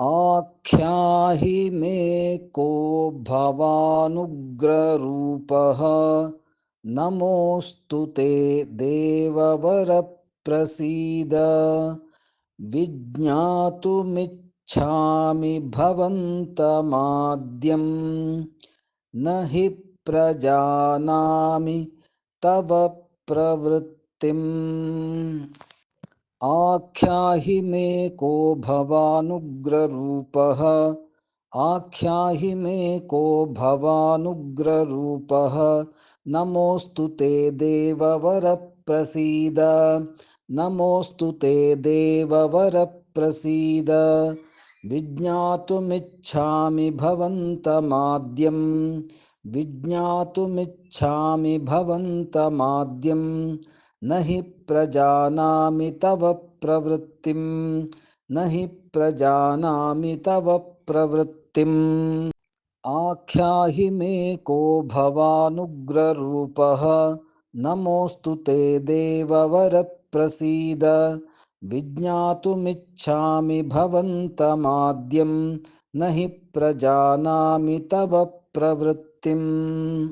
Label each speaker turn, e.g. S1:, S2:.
S1: आख्याहि मे को भवानुग्ररूपः। नमोऽस्तु ते देववरप्रसीद। विज्ञातुमिच्छामि भवन्तमाद्यं। न हि प्रजानामि तव प्रवृत्तिम् आख्याहि मे को भवानुग्ररूपः। आख्याहि मे को भवानुग्ररूपः। नमोऽस्तु ते देववरप्रसीद। नमोऽस्तु ते देववरप्रसीद। विज्ञातुमिच्छामि भवन्तमाद्यं विज्ञातुमिच्छामि भवन्तमाद्यं न हि प्रजानामि तव प्रवृत्तिं न हि प्रजानामि तव प्रवृत्तिम्। आख्याहि मे को भवानुग्ररूपः। नमोऽस्तु ते देववरप्रसीद। विज्ञातुमिच्छामि भवन्तमाद्यं न हि प्रजानामि तव प्रवृत्तिम्